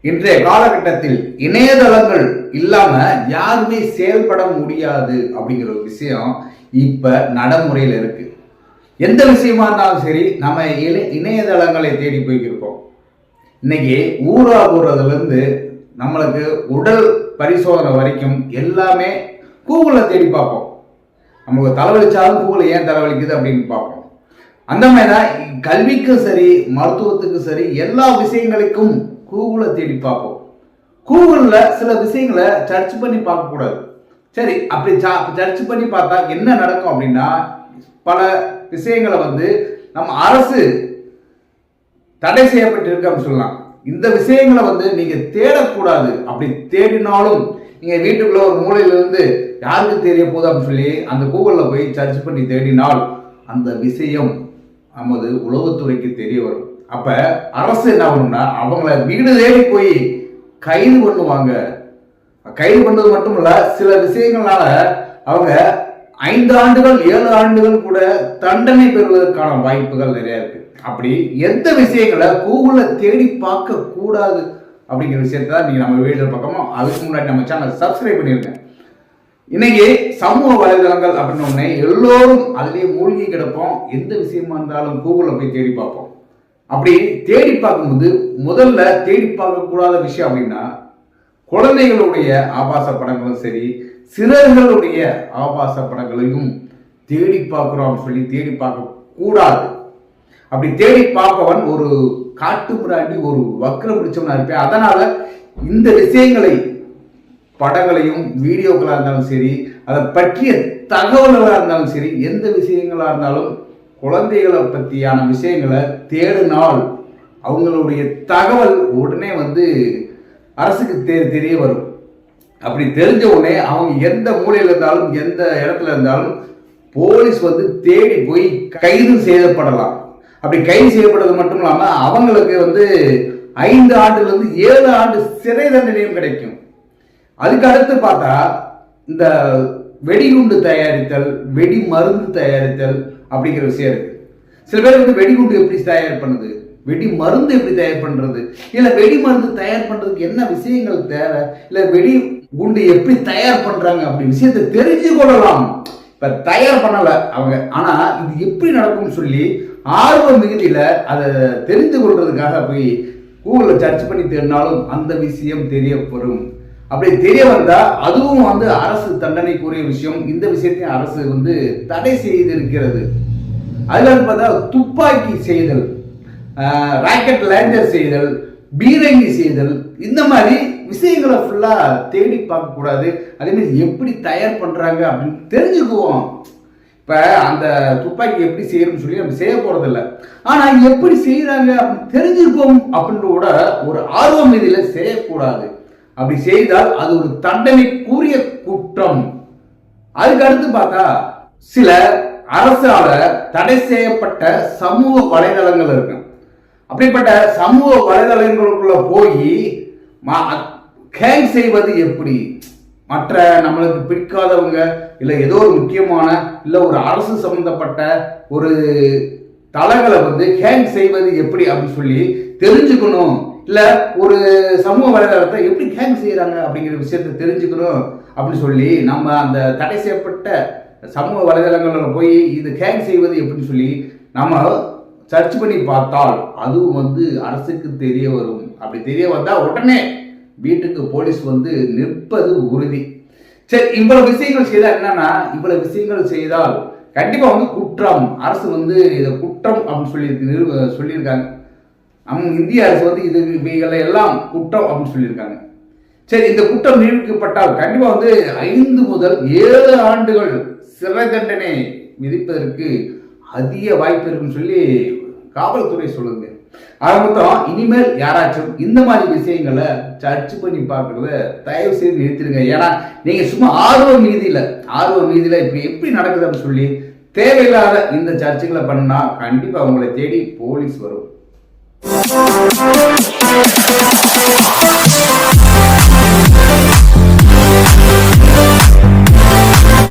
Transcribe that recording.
இன்றைய காலகட்டத்தில் இணையதளங்கள் இல்லாம யாருமே செயல்பட முடியாது அப்படிங்கிற ஒரு விஷயம் இப்ப நடைமுறையில் இருக்கு. எந்த விஷயமா இருந்தாலும் சரி நம்ம இணை- இணையதளங்களை தேடி போய்க்கிருப்போம் இன்னைக்கு ஊரா போறதுல இருந்து நம்மளுக்கு உடல் பரிசோதனை வரைக்கும் எல்லாமே கூகுளில் தேடி பார்ப்போம். நமக்கு தலைவலிச்சாலும் கூகுள் ஏன் தலைவலிக்குது அப்படின்னு பார்ப்போம். அந்த மாதிரி தான் கல்விக்கும் சரி மருத்துவத்துக்கும் சரி எல்லா விஷயங்களுக்கும் கூகுளை தேடி பார்ப்போம். கூகுளில் சில விஷயங்களை சர்ச் பண்ணி பார்க்கக்கூடாது சரி அப்படி சர்ச் பண்ணி பார்த்தா என்ன நடக்கும் அப்படின்னா பல விஷயங்களை வந்து நம்ம அரசு தடை செய்யப்பட்டிருக்கு சொல்லலாம். இந்த விஷயங்களை வந்து நீங்க தேடக்கூடாது. அப்படி தேடினாலும் நீங்க வீட்டுக்குள்ள ஒரு மூலையில இருந்து யாருக்கு தெரிய போகுது அப்படின்னு சொல்லி அந்த கூகுளில் போய் சர்ச் பண்ணி தேடினால் அந்த விஷயம் நமது உளவுத்துறைக்கு தெரிய வரும். அப்ப அரசு என்ன பண்ணும்னா அவங்கள வீடு தேடி போய் கைது பண்ணுவாங்க. கைது பண்ணது மட்டும் இல்ல சில விஷயங்களால அவங்க ஐந்து ஆண்டுகள் ஏழு ஆண்டுகள் கூட தண்டனை பெறுவதற்கான வாய்ப்புகள் நிறைய இருக்கு. அப்படி எந்த விஷயங்களை கூகுள தேடி பார்க்க கூடாது அப்படிங்கிற விஷயத்தை தான் நீங்க நம்ம வீடியோ பக்கமோ அதுக்கு முன்னாடி நம்ம சேனல் சப்ஸ்கிரைப் பண்ணியிருக்கேன் இன்னைக்கு சமூக வலைதளங்கள் அப்படின்னு எல்லோரும் அதுலேயே மூழ்கி கிடப்போம். எந்த விஷயமா இருந்தாலும் கூகுளில் போய் தேடி பார்ப்போம். அப்படி தேடி பார்க்கும்போது முதல்ல தேடி பார்க்கக்கூடாத விஷயம் அப்படின்னா குழந்தைகளுடைய ஆபாச படங்களும் சரி சிறர்களுடைய ஆபாச படங்களையும் தேடி பார்க்கிறோம் சொல்லி தேடி பார்க்க கூடாது அப்படி தேடி பார்ப்பவன் ஒரு காட்டு மிராண்டி ஒரு வக்கரம் பிடிச்சவனா இருப்பேன். அதனால இந்த விஷயங்களை படங்களையும் வீடியோக்களாக இருந்தாலும் சரி அதை பற்றிய தகவல்களாக இருந்தாலும் சரி எந்த விஷயங்களாக இருந்தாலும் குழந்தைகளை பற்றியான விஷயங்களை தேடினால் அவங்களுடைய தகவல் உடனே வந்து அரசுக்கு தெ தெரிய வரும். அப்படி தெரிஞ்ச உடனே அவங்க எந்த மூலையில் இருந்தாலும் எந்த இடத்துல இருந்தாலும் போலீஸ் வந்து தேடி போய் கைது செய்யப்படலாம். அப்படி கைது செய்யப்படுறது மட்டும் இல்லாமல் அவங்களுக்கு வந்து ஐந்து ஆண்டுலேருந்து ஏழு ஆண்டு சிறை தண்டனையும் கிடைக்கும். அதுக்கு அடுத்து பார்த்தா இந்த வெடிகுண்டு தயாரித்தல் வெடி மருந்து தயாரித்தல் அப்படிங்கிற விஷயம் இருக்கு. சில பேர் வந்து வெடிகுண்டு எப்படி தயார் பண்ணுது? வெடி மருந்து எப்படி தயார் பண்றது? இல்ல வெடி மருந்து தயார் பண்றதுக்கு என்ன விஷயங்கள் தேவை? இல்ல வெடி குண்டு எப்படி தயார் பண்றாங்க அப்படி விஷயத்தை தெரிஞ்சு கொள்ளலாம். இப்ப தயார் பண்ணல அவங்க. ஆனா இது எப்படி நடக்கும்னு சொல்லி ஆர்வ மிகுதியில அதை தெரிந்து கொள்றதுக்காக போய் கூகுளில் சர்ச் பண்ணி தேடினாலும் அந்த விஷயம் தெரிய வரும் அப்படி தெரிய வந்தா அதுவும் வந்து அரசு தண்டனைக்குரிய விஷயம். இந்த விஷயத்தையும் அரசு வந்து தடை செய்திருக்கிறது. அதுல வந்து பார்த்தா துப்பாக்கி செய்தல் ராக்கெட் லேண்டர் செய்தல் பீரங்கி செய்தல் இந்த மாதிரி விஷயங்களை ஃபுல்லா தேடி பார்க்க கூடாது. அதே மாதிரி எப்படி தயார் பண்றாங்க அப்படின்னு தெரிஞ்சுக்குவோம். இப்ப அந்த துப்பாக்கி எப்படி செய்யணும்னு சொல்லி நம்ம செய்ய போறது ஆனால் ஆனா எப்படி செய்யறாங்க அப்படின்னு தெரிஞ்சுக்குவோம் அப்படின்னு கூட ஒரு ஆர்வம் இதில் செய்யக்கூடாது. அப்படி செய்தால் அது ஒரு தண்டனைக்குரிய குற்றம். அதுக்கு அடுத்து பார்த்தா சில அரசால தடை செய்யப்பட்ட சமூக வலைதளங்கள் இருக்கு. அப்படிப்பட்ட சமூக வலைதளங்களுக்குள்ள போய் ஹேங் செய்வது எப்படி? மற்ற நம்மளுக்கு பிடிக்காதவங்க இல்லை ஏதோ ஒரு முக்கியமான இல்லை ஒரு அரசு சம்பந்தப்பட்ட ஒரு தளங்களை வந்து ஹேங் செய்வது எப்படி அப்படின்னு சொல்லி தெரிஞ்சுக்கணும். இல்லை ஒரு சமூக வலைதளத்தை எப்படி ஹேங் செய்கிறாங்க அப்படிங்கிற விஷயத்தை தெரிஞ்சுக்கணும் அப்படின்னு சொல்லி நம்ம அந்த தடை செய்யப்பட்ட சமூக வலைதளங்களில் போய் இது கேங் செய்வது எப்படின்னு சொல்லி நம்ம சர்ச் பண்ணி பார்த்தால் அதுவும் வந்து அரசுக்கு தெரிய வரும். அப்படி தெரிய வந்தால் உடனே வீட்டுக்கு போலீஸ் வந்து நிற்பது உறுதி. சரி இவ்வளவு விஷயங்கள் செய்தால் என்னன்னா இவ்வளவு விஷயங்கள் செய்தால் கண்டிப்பாக வந்து குற்றம் அரசு வந்து இதை குற்றம் அப்படின்னு சொல்லி நிறுவ சொல்லியிருக்காங்க. அவங்க இந்திய அரசு வந்து இது இவைகளை எல்லாம் குற்றம் அப்படின்னு சொல்லியிருக்காங்க. சரி இந்த குற்றம் நிரூபிக்கப்பட்டால் கண்டிப்பாக வந்து ஐந்து முதல் ஏழு ஆண்டுகள் சிறை தண்டனை விதிப்பதற்கு அதிக வாய்ப்பு இருக்குன்னு சொல்லி காவல்துறை சொல்லுங்க ஆக மொத்தம் இனிமேல் யாராச்சும் இந்த மாதிரி விஷயங்களை சர்ச் பண்ணி பார்க்கறத தயவு செய்து நிறுத்திடுங்க. ஏன்னா நீங்க சும்மா ஆர்வ மீதியில ஆர்வ மீதியில இப்ப எப்படி நடக்குது அப்படின்னு சொல்லி தேவையில்லாத இந்த சர்ச்சுகளை பண்ணா கண்டிப்பா உங்களை தேடி போலீஸ் வரும். Thank you.